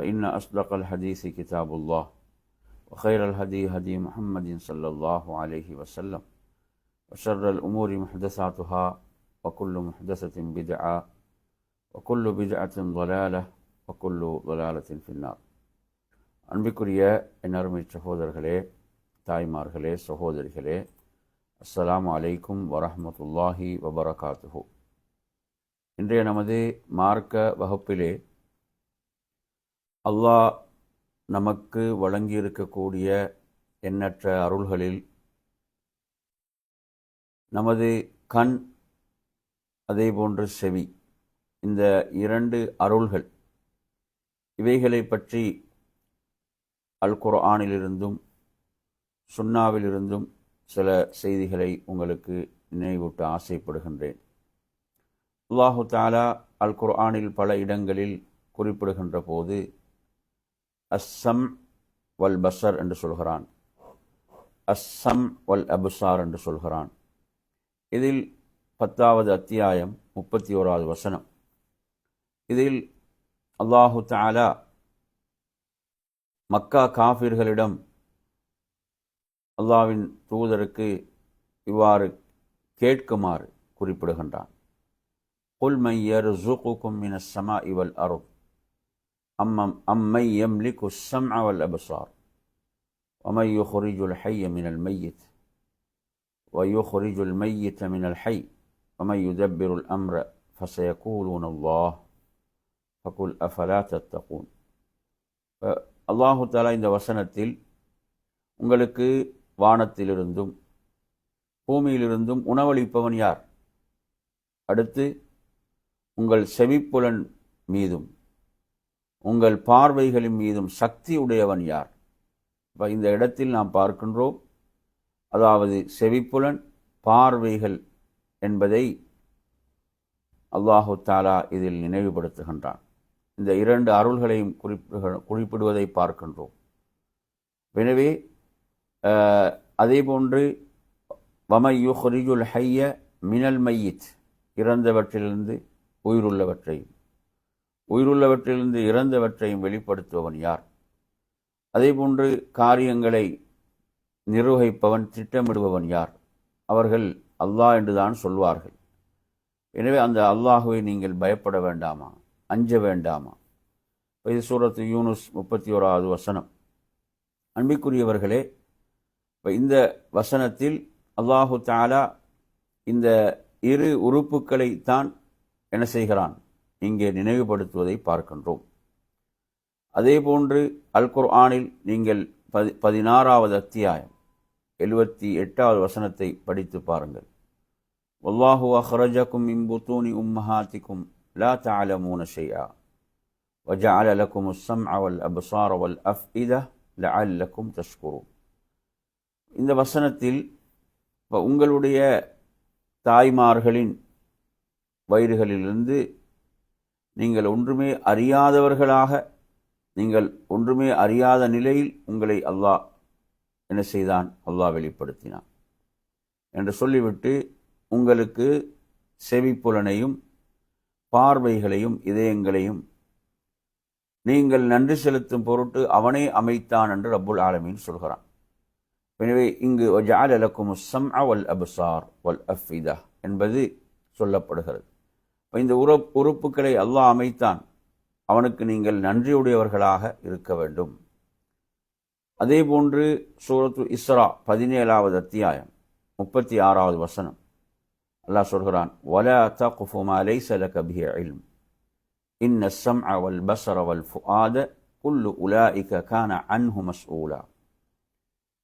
فإن أصدق الحديث كتاب الله وخير الهدي هدي محمد صلى الله عليه وسلم وشر الأمور محدثاتها وكل محدثة بدعة وكل بدعة ضلالة وكل ضلالة في النار அன்பிற்குரிய என் அருமை சகோதரர்களே தாய்மார்களே சகோதரிகளே அஸ்ஸலாமு அலைக்கும் வரஹமத்துல்லாஹி வபரகாத்துஹு இன்றைய நமது மார்க்க வகுப்பிலே அல்லாஹ் நமக்கு வழங்கியிருக்கக்கூடிய எண்ணற்ற அருள்களில் நமது கண் அதே போன்று செவி. இந்த இரண்டு அருள்கள் இவைகளை பற்றி அல் குர்ஆனிலிருந்தும் சுன்னாவிலிருந்தும் சில செய்திகளை உங்களுக்கு நினைவூட்ட ஆசைப்படுகின்றேன். அல்லாஹு தாலா அல் குர்ஆனில் பல இடங்களில் குறிப்பிடுகின்ற போது அஸ்ஸம் வல் பசர் என்று சொல்கிறான் அஸ்ஸம் வல் அபுசார் என்று சொல்கிறான் இதில் பத்தாவது அத்தியாயம் முப்பத்தி ஓராவது வசனம் இதில் அல்லாஹு தாலா மக்கா காஃபிர்களிடம் அல்லாவின் தூதருக்கு இவ்வாறு கேட்குமாறு குறிப்பிடுகின்றான் قل من يرزقكم من السماء والأرض أمم أمن يملك السمع والأبصار ومن يخرج الحي من الميت ويخرج الميت من الحي ومن يدبر الأمر فسيقولون الله فقل أفلا تتقون அல்லாஹு தாலா இந்த வசனத்தில் உங்களுக்கு வானத்திலிருந்தும் பூமியிலிருந்தும் உணவளிப்பவன் யார் அடுத்து உங்கள் செவிப்புலன் மீதும் உங்கள் பார்வைகளின் மீதும் சக்தி உடையவன் யார்? இப்போ இந்த இடத்தில் நாம் பார்க்கின்றோம் அதாவது செவிப்புலன் பார்வைகள் என்பதை அல்லாஹு தாலா இதில் நினைவுபடுத்துகின்றான். இந்த இரண்டு அருள்களையும் குறிப்பு குறிப்பிடுவதை பார்க்கின்றோம். எனவே அதே போன்று வமையுஹரிஜுல் ஹைய மினல் மையித் இறந்தவற்றிலிருந்து உயிருள்ளவற்றையும் உயிருள்ளவற்றிலிருந்து இறந்தவற்றையும் வெளிப்படுத்துபவன் யார்? அதே போன்று காரியங்களை நிர்வகிப்பவன் திட்டமிடுபவன் யார்? அவர்கள் அல்லாஹ் என்றுதான் சொல்வார்கள். எனவே அந்த அல்லாஹுவை நீங்கள் பயப்பட வேண்டாமா? அஞ்ச வேண்டாமா? இது சூரத்து யூனுஸ் முப்பத்தி ஓராவது வசனம். அன்பிற்குரியவர்களே இப்போ இந்த வசனத்தில் அல்லாஹு தாலா இந்த இரு உறுப்புக்களை தான் என்ன செய்கிறான்? இங்கே நினைவுபடுத்துவதை பார்க்கின்றோம் அதே போன்று அல் குர்ஆனில் நீங்கள் பதி பதினாறாவது அத்தியாயம் எழுபத்தி எட்டாவது வசனத்தை படித்து பாருங்கள் வல்லாஹு அஹ்ரஜக்கும் இம்புத்தூனி உம்மஹாத்திக்கும் لا تعلمون شيئا وجعل لكم السمع والأبصار والأفئدة لعلكم تشكرون இந்த வசனத்தில் உங்களுடைய தாய்மார்களின் வயிறுகளிலிருந்து நீங்கள் ஒன்றுமே அறியாதவர்களாக நீங்கள் ஒன்றுமே அறியாத நிலையில் உங்களை அல்லாஹ் என்ன செய்தான்? அல்லாஹ் வெளிப்படுத்தினான். என்று சொல்லிவிட்டு உங்களுக்கு செவிப்புலனையும் பார்வைகளையும் இதயங்களையும் நீங்கள் நன்றி செலுத்தும் பொருட்டு அவனே அமைத்தான் என்று அப்புல் ஆலமீன் சொல்கிறான். எனவே இங்கு ஜாலலக்கும் சம் அவல் அபுசார் வல் அஃபிதா என்பது சொல்லப்படுகிறது. இந்த உற உறுப்புகளை அல்லாஹ் அமைத்தான். அவனுக்கு நீங்கள் நன்றியுடையவர்களாக இருக்க வேண்டும். அதே போன்று சூரத்து இஸ்ரா பதினேழாவது அத்தியாயம் முப்பத்தி ஆறாவது வசனம். அல்லாஹ் சொல்கிறான் வல தகுஃபுமாலை சல கபிய இல்ம். இன்ன சம் அவல் பசர வல் ஃபுஆத குல்லு உலா இக கான அன்ஹுமஸ் மஸ்ஊலா.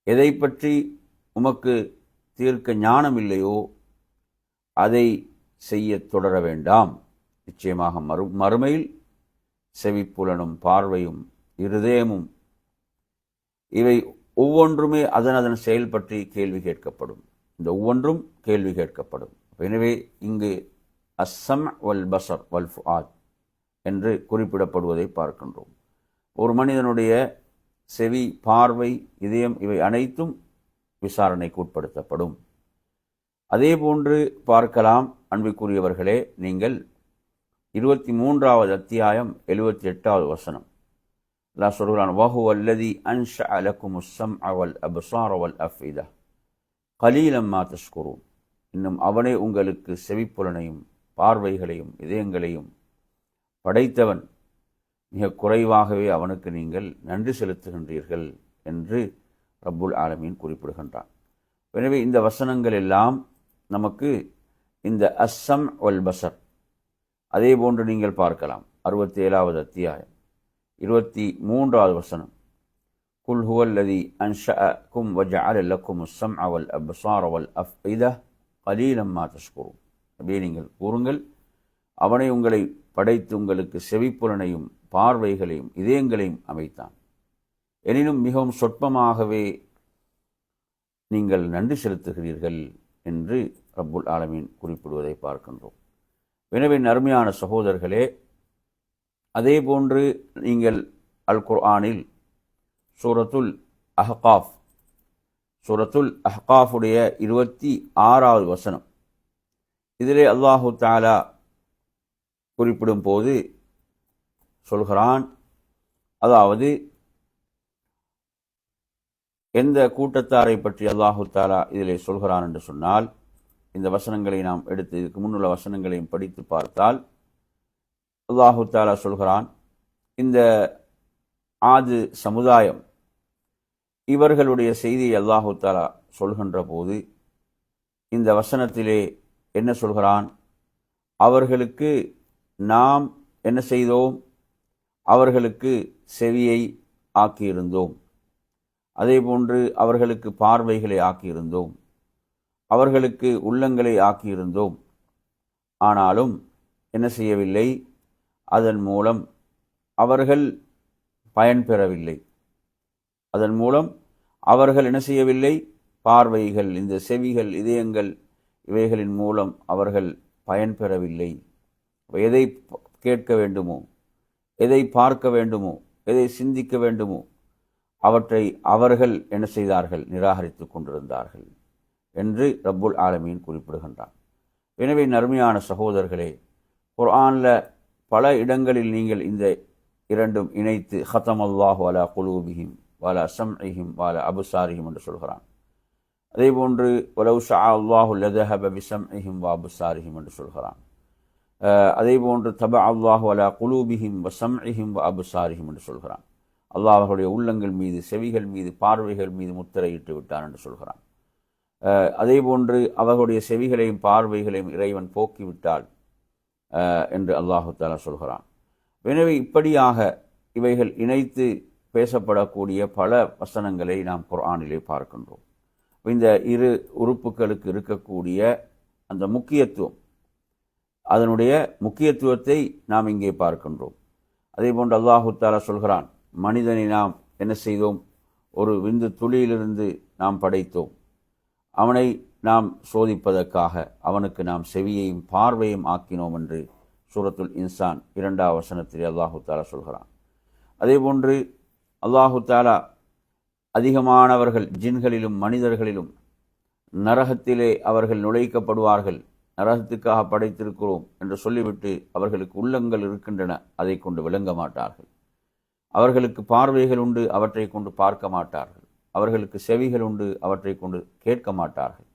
எதை பற்றி உமக்கு தீர்க்க ஞானம் இல்லையோ அதை செய்ய தொடர வேண்டாம். நிச்சயமாக மறு மறுமையில் செவிப்புலனும் பார்வையும் இருதயமும் இவை ஒவ்வொன்றுமே அதன் அதன் செயல் பற்றி கேள்வி கேட்கப்படும். இந்த ஒவ்வொன்றும் கேள்வி கேட்கப்படும். எனவே இங்கு அஸ்ஸம் வல் பசர் வல் ஃபுஆத் என்று குறிப்பிடப்படுவதை பார்க்கின்றோம். ஒரு மனிதனுடைய செவி பார்வை இதயம் இவை அனைத்தும் விசாரணைக்கு உட்படுத்தப்படும். அதே போன்று பார்க்கலாம். அன்புக்குரியவர்களே நீங்கள் இருபத்தி மூன்றாவது அத்தியாயம் எழுபத்தி எட்டாவது வசனம். அல்லா சொல்கிறான் வஹு அல்லதி அன்ஷ அலக்கும் உஸ்ஸம் அவல் அபுசார் அவல் அஃபிதா. கலீலம்மா தஸ்குரும் இன்னும் அவனே உங்களுக்கு செவிப்புலனையும் பார்வைகளையும் இதயங்களையும் படைத்தவன். மிக குறைவாகவே அவனுக்கு நீங்கள் நன்றி செலுத்துகின்றீர்கள் என்று ரப்புல் ஆலமீன் குறிப்பிடுகின்றான். எனவே இந்த வசனங்கள் எல்லாம் நமக்கு இந்த அஸ்ஸம் ஒல் பசர் அதே போன்று நீங்கள் பார்க்கலாம். அறுபத்தி ஏழாவது அத்தியாயம். இருபத்தி மூன்றாவது வசனம். குல் ஹுவல்லதி அன்ஷஅக்கும் வஜஅல லக்கும் அஸ்ஸம் அவல் அப்சார வல் அஃபித கலீலம்மா தஷ்குரும் அப்படியே நீங்கள் கூறுங்கள். அவனை உங்களை படைத்து உங்களுக்கு செவிப்புலனையும் பார்வைகளையும் இதயங்களையும் அமைத்தான். எனினும் மிகவும் சொற்பமாகவே நீங்கள் நன்றி செலுத்துகிறீர்கள் என்று ரப்புல் ஆலமீன் குறிப்பிடுவதை பார்க்கின்றோம். எனவே அருமையான சகோதரர்களே அதே போன்று நீங்கள் அல் குர்ஆனில் சூரத்துல் அஹ்காஃப் சூரத்துல் அஹ்காஃபுடைய இருபத்தி ஆறாவது வசனம். இதிலே அல்லாஹு தாலா குறிப்பிடும் போது சொல்கிறான் அதாவது எந்த கூட்டத்தாரை பற்றி அல்லாஹு தாலா இதிலே சொல்கிறான் என்று சொன்னால் இந்த வசனங்களை நாம் எடுத்து இதுக்கு முன்னுள்ள வசனங்களையும் படித்து பார்த்தால் அல்லாஹு தாலா சொல்கிறான் இந்த ஆது சமுதாயம் இவர்களுடைய செய்தியை அல்லாஹு தாலா சொல்கின்ற போது இந்த வசனத்திலே என்ன சொல்கிறான் அவர்களுக்கு நாம் என்ன செய்தோம் அவர்களுக்கு செவியை ஆக்கியிருந்தோம் அதேபோன்று அவர்களுக்கு பார்வைகளை ஆக்கியிருந்தோம். அவர்களுக்கு உள்ளங்களை ஆக்கியிருந்தோம். ஆனாலும் என்ன செய்யவில்லை? அதன் மூலம் அவர்கள் பயன்பெறவில்லை அதன் மூலம் அவர்கள் என்ன செய்யவில்லை? பார்வைகள் இந்த செவிகள் இதயங்கள் இவைகளின் மூலம் அவர்கள் பயன்பெறவில்லை எதை கேட்க வேண்டுமோ எதை பார்க்க வேண்டுமோ எதை சிந்திக்க வேண்டுமோ அவற்றை அவர்கள் என்ன செய்தார்கள்? நிராகரித்து கொண்டிருந்தார்கள். என்று ரப்புல் ஆலமீன் குறிப்பிடுகின்றான். எனவே நறுமையான சகோதரர்களே குர்ஆனில் பல இடங்களில் நீங்கள் இந்த இரண்டும் இணைத்து ஹத்தம் அல்லாஹு அலா குலூபிஹிம் வால சம்இஹிம் வால அபுசாரிஹிம் என்று சொல்கிறான். அதே போன்று ஒலவு ஷா அல்லாஹு லதஹப பிசம்இஹிம் வா அபுசாரிஹிம் என்று சொல்கிறான். அதே போன்று தப அல்லாஹு அலா குலூபிஹிம் வ அஹிம் வ அபுசாரிஹிம் என்று சொல்கிறான். அல்லாஹ் அவர்களுடைய உள்ளங்கள் மீது செவிகள் மீது பார்வைகள் மீது முத்திரையிட்டு விட்டான் என்று சொல்கிறான். அதே போன்று அவர்களுடைய செவிகளையும் பார்வைகளையும் இறைவன் போக்கிவிட்டால் என்று அல்லாஹு தாலா சொல்கிறான். எனவே இப்படியாக இவைகள் இணைத்து பேசப்படக்கூடிய பல வசனங்களை நாம் குரானிலே பார்க்கின்றோம். இந்த இரு உறுப்புகளுக்கு இருக்கக்கூடிய அந்த முக்கியத்துவம் அதனுடைய முக்கியத்துவத்தை நாம் இங்கே பார்க்கின்றோம். அதே போன்று அல்லாஹு தாலா சொல்கிறான் மனிதனை நாம் என்ன செய்தோம்? ஒரு விந்து துளியிலிருந்து நாம் படைத்தோம். அவனை நாம் சோதிப்பதற்காக அவனுக்கு நாம் செவியையும் பார்வையும் ஆக்கினோம் என்று சூரத்துல் இன்சான் இரண்டாம் வசனத்தில் அல்லாஹு தாலா சொல்கிறான். அதே போன்று அல்லாஹு தாலா அதிகமானவர்கள் ஜின்களிலும் மனிதர்களிலும் நரகத்திலே அவர்கள் நுழைக்கப்படுவார்கள். நரகத்துக்காக படைத்திருக்கிறோம் என்று சொல்லிவிட்டு அவர்களுக்கு உள்ளங்கள் இருக்கின்றன அதை கொண்டு விளங்க மாட்டார்கள். அவர்களுக்கு பார்வைகள் உண்டு அவற்றை கொண்டு பார்க்க மாட்டார்கள். அவர்களுக்கு செவிகள் உண்டு அவற்றை கொண்டு கேட்க மாட்டார்கள்.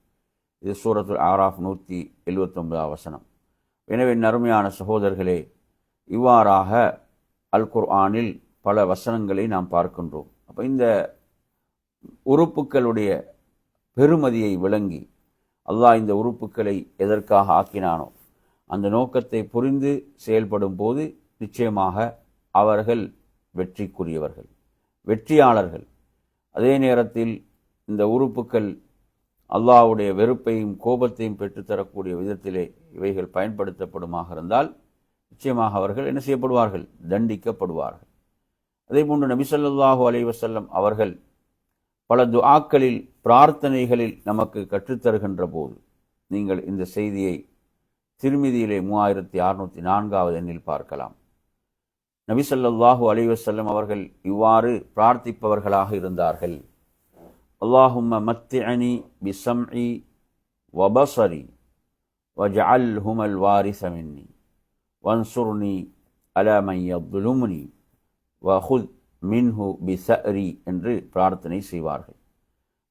இது சூரத்துல் ஆராஃப் நூற்றி எழுபத்தொன்பதாம் வசனம். எனவே நறுமையான சகோதரர்களே இவ்வாறாக அல் குர்ஆனில் பல வசனங்களை நாம் பார்க்கின்றோம். அப்போ இந்த உறுப்புகளுடைய பெருமதியை விளங்கி அல்லாஹ் இந்த உறுப்புகளை எதற்காக ஆக்கினானோ அந்த நோக்கத்தை புரிந்து செயல்படும் போது நிச்சயமாக அவர்கள் வெற்றிக்குரியவர்கள் வெற்றியாளர்கள். அதே நேரத்தில் இந்த உறுப்புகள் அல்லாஹ்வுடைய வெறுப்பையும் கோபத்தையும் பெற்றுத்தரக்கூடிய விதத்திலே இவைகள் பயன்படுத்தப்படுமாக இருந்தால் நிச்சயமாக அவர்கள் என்ன செய்யப்படுவார்கள்? தண்டிக்கப்படுவார்கள். அதே போன்று நபி ஸல்லல்லாஹு அவர்கள் பல துஆக்களில் பிரார்த்தனைகளில் நமக்கு கற்றுத்தருகின்ற போது நீங்கள் இந்த செய்தியை திருமிதியிலே மூவாயிரத்தி அறுநூற்றி நான்காவது எண்ணில் பார்க்கலாம். நபி ஸல்லல்லாஹு அலைஹி அவர்கள் இவ்வாறு பிரார்த்திப்பவர்களாக இருந்தார்கள். அல்லாஹும்ம பிசம் இ வபசரி வஜஅல்ஹுமல் ஹுமல் வாரிசமின்னி வன்சுர்னி அலமையுலுமுனி வஹுத் மின்ஹு பிசரி என்று பிரார்த்தனை செய்வார்கள்.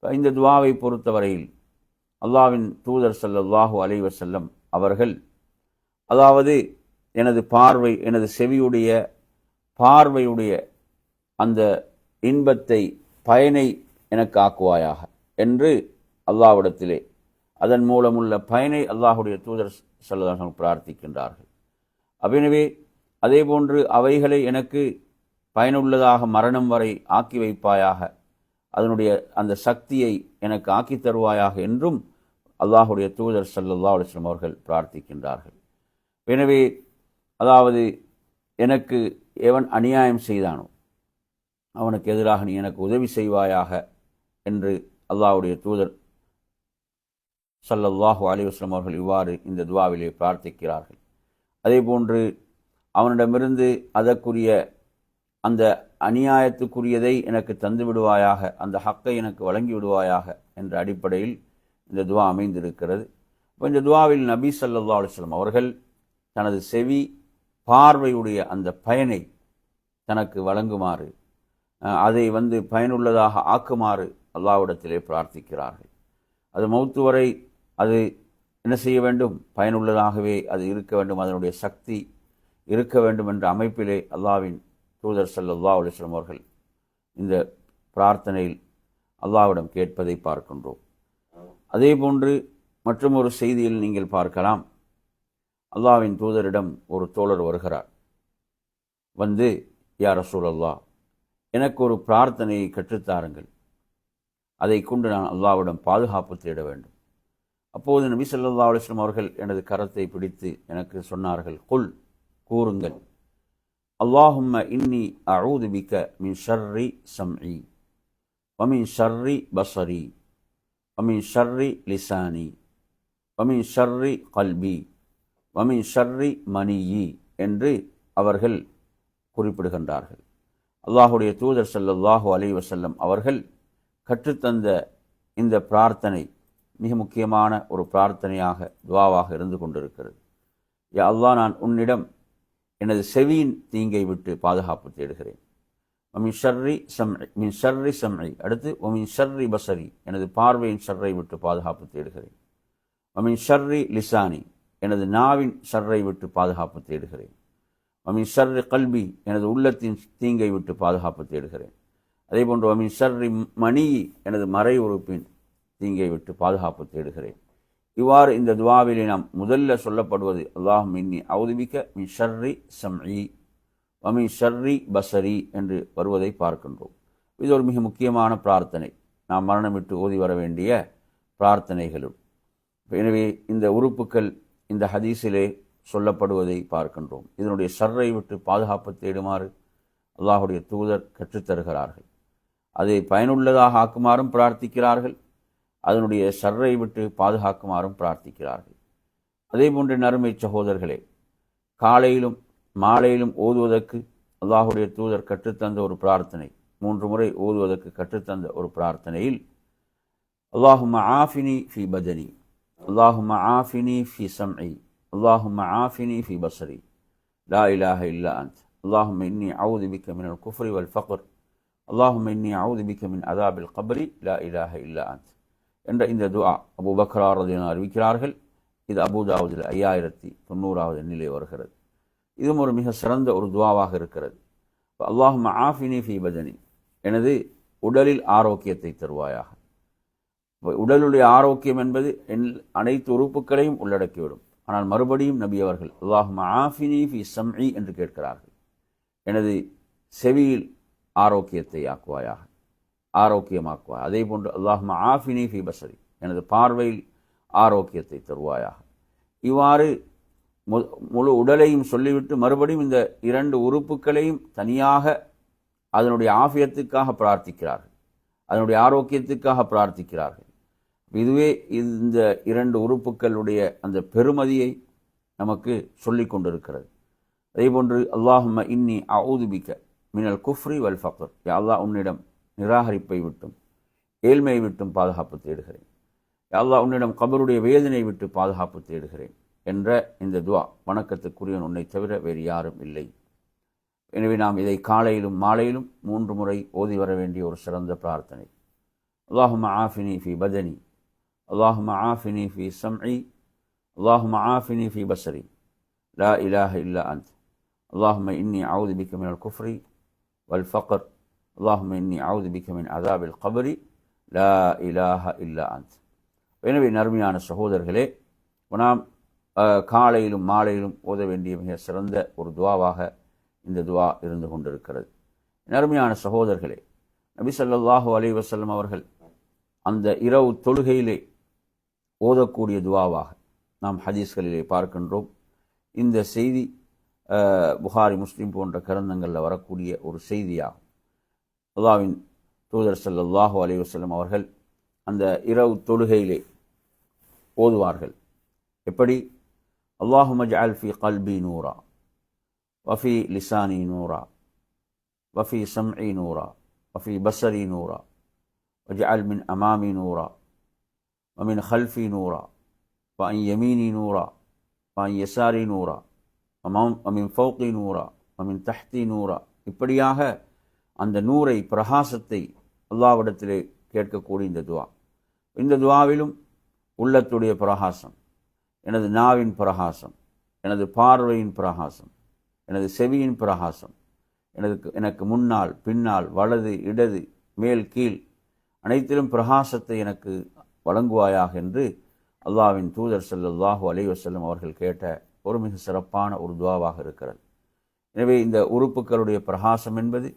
இந்த துவாவை பொறுத்தவரையில் அல்லாவின் தூதர் ஸல்லல்லாஹு அலைவசல்லம் அவர்கள் அதாவது எனது பார்வை எனது செவியுடைய பார்வையுடைய அந்த இன்பத்தை பயனை எனக்கு ஆக்குவாயாக என்று அல்லாவிடத்திலே அதன் மூலமுள்ள பயனை அல்லாஹுடைய தூதர் செல்லதாக பிரார்த்திக்கின்றார்கள். எனவே அதேபோன்று அவைகளை எனக்கு பயனுள்ளதாக மரணம் வரை ஆக்கி வைப்பாயாக அதனுடைய அந்த சக்தியை எனக்கு ஆக்கி தருவாயாக என்றும் அல்லாஹுடைய தூதர் ஸல்லல்லாஹு அலைஹி அவர்கள் பிரார்த்திக்கின்றார்கள். எனவே அதாவது எனக்கு எவன் அநியாயம் செய்தானோ அவனுக்கு எதிராக நீ எனக்கு உதவி செய்வாயாக என்று அல்லாஹ்வுடைய தூதர் சல்லல்லாஹு அலைஹி அவர்கள் இவ்வாறு இந்த துவாவிலே பிரார்த்திக்கிறார்கள். அதேபோன்று அவனிடமிருந்து அதற்குரிய அந்த அநியாயத்துக்குரியதை எனக்கு தந்து விடுவாயாக அந்த ஹக்கை எனக்கு வழங்கி விடுவாயாக என்ற அடிப்படையில் இந்த துவா அமைந்திருக்கிறது. இப்போ இந்த துவாவில் நபி சல்லா அலுவலம் அவர்கள் தனது செவி பார்வையுடைய அந்த பயனை தனக்கு வழங்குமாறு அதை வந்து பயனுள்ளதாக ஆக்குமாறு அல்லாஹ்விடத்திலே பிரார்த்திக்கிறார்கள். அது மௌத்து வரை அது என்ன செய்ய வேண்டும்? பயனுள்ளதாகவே அது இருக்க வேண்டும். அதனுடைய சக்தி இருக்க வேண்டும் என்ற அமைப்பிலே அல்லாவின் தூதர் ஸல்லல்லாஹு அலிஸ்லம் அவர்கள் இந்த பிரார்த்தனையில் அல்லாஹ்விடம் கேட்பதை பார்க்கின்றோம். அதே போன்று மற்றும் ஒரு செய்தியில் நீங்கள் பார்க்கலாம். அல்லாஹ்வின் தூதரிடம் ஒரு தோழர் வருகிறார். வந்து யா ரசூலல்லா எனக்கு ஒரு பிரார்த்தனையை கற்றுத்தாருங்கள். அதை கொண்டு நான் அல்லாஹ்விடம் பாதுகாப்பு தேட வேண்டும். அப்போது நபி சொல்லா அலுவலம் அவர்கள் எனது கரத்தை பிடித்து எனக்கு சொன்னார்கள் குல் கூறுங்கள். அல்லாஹும்ம இன்னி அழுது மிக்க மின் ஷர்ரி சம்இ வமின் ஷர்ரி பசரி வமின் ஷர்ரி லிசானி வமின் ஷர்ரி கல்பி வமின் ஷர்ரி மணியி என்று அவர்கள் குறிப்பிடுகின்றார்கள். அல்லாஹுடைய தூதர் ஸல்லல்லாஹு அலி வசல்லம் அவர்கள் கற்றுத்தந்த இந்த பிரார்த்தனை மிக முக்கியமான ஒரு பிரார்த்தனையாக துவாவாக இருந்து கொண்டிருக்கிறது. யா அல்லாஹ் நான் உன்னிடம் எனது செவியின் தீங்கை விட்டு பாதுகாப்பு தேடுகிறேன். மின் ஷர்ரி சம்இ மின் ஷர்ரி சம்இ. அடுத்து ஒமின் ஷர்ரி பசரி எனது பார்வையின் ஷர்ரை விட்டு பாதுகாப்பு தேடுகிறேன். ஒமின் ஷர்ரி லிசானி எனது நாவின் ஷர்ரை விட்டு பாதுகாப்பு தேடுகிறேன். ஒமின் சர்ரி கல்வி எனது உள்ளத்தின் தீங்கை விட்டு பாதுகாப்பு தேடுகிறேன். அதே போன்று ஒமின் ஷர்ரி மணி எனது மறை உறுப்பின் தீங்கை விட்டு பாதுகாப்பு தேடுகிறேன். இவ்வாறு இந்த துவாவிலே நாம் முதல்ல சொல்லப்படுவது அல்லாஹும் இன்னி அவுதுபிக்க மின் ஷர்ரி சம்இ வமின் ஷர்ரி பசரி என்று வருவதை பார்க்கின்றோம். இது ஒரு மிக முக்கியமான பிரார்த்தனை. நாம் மரணமிட்டு ஓதி வர வேண்டிய பிரார்த்தனைகளும். எனவே இந்த உறுப்புக்கள் இந்த ஹதீஸிலே சொல்லப்படுவதை பார்க்கின்றோம். இதனுடைய சர்ரை விட்டு பாதுகாப்பு தேடுமாறு அல்லாஹுடைய தூதர் கற்றுத்தருகிறார்கள் அதை பயனுள்ளதாக ஆக்குமாறும் பிரார்த்திக்கிறார்கள். அதனுடைய சர்ரை விட்டு பாதுகாக்குமாறும் பிரார்த்திக்கிறார்கள். அதே போன்ற நறுமை சகோதரர்களே காலையிலும் மாலையிலும் ஓதுவதற்கு அல்லாஹுடைய தூதர் கற்றுத்தந்த ஒரு பிரார்த்தனை மூன்று முறை ஓதுவதற்கு கற்றுத்தந்த ஒரு பிரார்த்தனையில் அல்லாஹும ஆஃபினி ஃபி பதனி அல்லாஹும ஆஃபினி ஃபி சம்ஐ அல்லாஹும்ம ஆஃபினி ஃபி பசரி லா இலாஹ இல்லா அந்த் அல்லாஹும்ம இன்னி அவுது பிக்க மின் அல் குஃப்ரி வல் ஃபக்ர் அல்லாஹும்ம இன்னி அவுது பிக்க மின் அதாபில் கபரி லா இலாஹ இல்லா அந்த் என்ற இந்த துஆ அபு பக்ரா ரதியன் அறிவிக்கிறார்கள் இது அபுதாவுதில் ஐயாயிரத்தி தொண்ணூறாவது எண்ணிலே வருகிறது இதுவும் ஒரு மிக சிறந்த ஒரு துவாவாக இருக்கிறது அல்லாஹும் ஆஃபினி ஃபி பதனி எனது உடலில் ஆரோக்கியத்தை தருவாயாக உடலுடைய ஆரோக்கியம் என்பது என் அனைத்து உறுப்புகளையும் உள்ளடக்கிவிடும் ஆனால் மறுபடியும் நபி அவர்கள் அல்லாஹும் ஆஃபினி ஃபி சம்இ என்று கேட்கிறார்கள். எனது செவியில் ஆரோக்கியத்தை ஆக்குவாயாக ஆரோக்கியமாக்குவாய் அதே போன்று அல்லாஹும் ஆஃபினி ஃபி பசரி எனது பார்வையில் ஆரோக்கியத்தை தருவாயாக. இவ்வாறு முழு உடலையும் சொல்லிவிட்டு மறுபடியும் இந்த இரண்டு உறுப்புகளையும் தனியாக அதனுடைய ஆஃபியத்துக்காக பிரார்த்திக்கிறார்கள். அதனுடைய ஆரோக்கியத்துக்காக பிரார்த்திக்கிறார்கள். இதுவே இந்த இரண்டு உறுப்புகளுடைய அந்த பெருமதியை நமக்கு சொல்லி கொண்டிருக்கிறது. அதேபோன்று அல்லாஹும்ம இன்னி அவுதுபிக்க மினல் குஃப்ரி வல் ஃபக்ர். அல்லாஹ் உன்னிடம் நிராகரிப்பை விட்டும் ஏழ்மையை விட்டும் பாதுகாப்பு தேடுகிறேன். அல்லாஹ் உன்னிடம் கபருடைய வேதனை விட்டு பாதுகாப்பு தேடுகிறேன் என்ற இந்த துவா வணக்கத்துக்குரியவன் உன்னை தவிர வேறு யாரும் இல்லை. எனவே நாம் இதை காலையிலும் மாலையிலும் மூன்று முறை ஓதி வர வேண்டிய ஒரு சிறந்த பிரார்த்தனை. அல்லாஹும ஆஃபினி ஃபி பதனி அல்லாஹும ஆஃபினி ஃபி சம்இ அல்லாஹும ஆஃபினி ஃபி பசரி லா இலாஹ இல்லா அந்த் اللهم إني أعوذ بك من الكفر والفقر اللهم إني أعوذ بك من عذاب القبر لا إله إلا أنت எனவே நறுமையான சகோதரர்களே நாம் காலையிலும் மாலையிலும் ஓத வேண்டிய மிக சிறந்த ஒரு துவாவாக இந்த துவா இருந்து கொண்டிருக்கிறது நறுமையான சகோதரர்களே நபி சல்லாஹூ அலி வசல்லம் அவர்கள் அந்த இரவு தொழுகையிலே ஓதக்கூடிய துவாவாக நாம் ஹதீஸ்களிலே பார்க்கின்றோம் இந்த செய்தி புகாரி முஸ்லீம் போன்ற கிரந்தங்களில் வரக்கூடிய ஒரு செய்தியாகும் அல்லாவின் தூதர் சல்லாஹு அலி அலைவசல்லம் அவர்கள் அந்த இரவு தொழுகையிலே ஓதுவார்கள் எப்படி அல்லாஹு மஜ் அல்ஃபி கல்பி நூரா வஃபி லிசானி நூரா வஃபி சம்இ நூரா வஃபி பசரி நூரா வஜ் அல் மின் அமாமி நூரா அமீன் ஹல்ஃபி நூரா பாய் யமீனி நூரா பாய் யசாரி நூரா அமாம் அமீன் ஃபவுக்கி நூரா அமீன் தஹ்தி நூரா இப்படியாக அந்த நூரை பிரகாசத்தை அல்லாவிடத்திலே கேட்கக்கூடிய இந்த துவா. இந்த துவாவிலும் உள்ளத்துடைய பிரகாசம் எனது நாவின் பிரகாசம் எனது பார்வையின் பிரகாசம் எனது செவியின் பிரகாசம் எனது எனக்கு முன்னால் பின்னால் வலது இடது மேல் கீழ் அனைத்திலும் பிரகாசத்தை எனக்கு வழங்குவாயாக என்று அல்லாவின் தூதர் செல்லல்லாஹு அலைவசல்லம் அவர்கள் கேட்ட ஒரு மிக சிறப்பான ஒரு துவாவாக இருக்கிறது. எனவே இந்த உறுப்புகளுடைய பிரகாசம் என்பது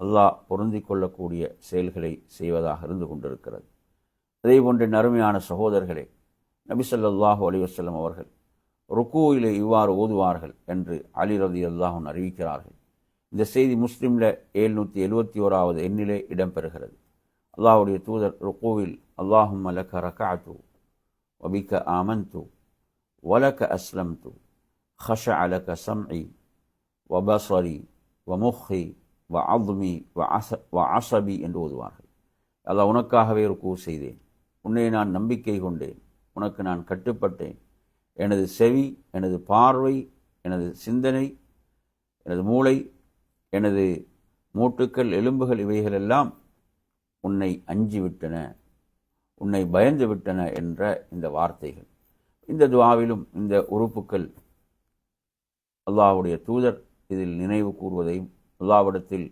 அல்லாஹ் பொருந்தி கொள்ளக்கூடிய செயல்களை செய்வதாக இருந்து கொண்டிருக்கிறது. அதே போன்ற நறுமையான சகோதரர்களே நபி சொல்லாஹு அலிவசல்லம் அவர்கள் ருக்கூவிலே இவ்வாறு ஓதுவார்கள் என்று அலி ரதி அல்லாஹன் அறிவிக்கிறார்கள். இந்த செய்தி முஸ்லீமில் எழுநூற்றி எழுபத்தி ஓராவது எண்ணிலே இடம்பெறுகிறது. அல்லாவுடைய தூதர் ருக்கோவில் அல்லாஹும் மலக்க ரகாத்து ஒபிக்க ஆமந்து ஒலக்க அஸ்லம்து ஹஷ அலக்க சம்இ வபசரி வமுஹி வ அவ்மி வ அச வ அசபி என்று ஓதுவார்கள். அல்லாஹ் உனக்காகவே ருக்கு செய்தேன். உன்னை நான் நம்பிக்கை கொண்டேன். உனக்கு நான் கட்டுப்பட்டேன். எனது செவி எனது பார்வை எனது சிந்தனை எனது மூளை எனது மூட்டுக்கள் எலும்புகள் இவைகளெல்லாம் உன்னை அஞ்சி விட்டன உன்னை பயந்து விட்டன என்ற இந்த வார்த்தைகள். இந்த துவாவிலும் இந்த உறுப்புக்கள் அல்லாவுடைய தூதர் இதில் நினைவு கூறுவதையும் அல்லாவிடத்தில்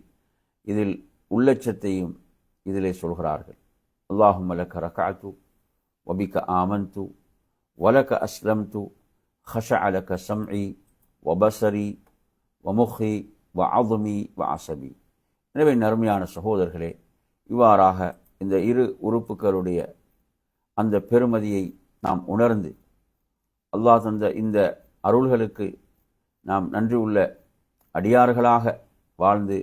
இதில் உள்ளச்சத்தையும் இதிலே சொல்கிறார்கள். அல்லாஹும் மலக்க ரகாத்து வபிக்க ஆமந்து வலக்க அஸ்லம் து ஹஷ அலக்க சம்இ வபசரி வமுஹி வ ஆதுமி வ அசபி எனவே நருமையான சகோதரர்களே இவ்வாறாக இந்த இரு உறுப்புகளுடைய அந்த பெருமதியை நாம் உணர்ந்து அல்லாஹ் தந்த இந்த அருள்களுக்கு நாம் நன்றி உள்ள அடியார்களாக வாழ்ந்து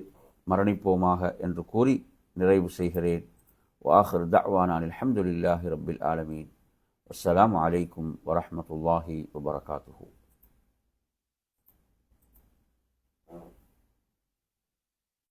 மரணிப்போமாக என்று கூறி நிறைவு செய்கிறேன். வாஹர் தவானான் அலமதுல்லாஹி ரபில் ஆலமீன். அஸ்லாம் வலைக்கும் வரமத்துல்லாஹி வபரகாத்துஹூ.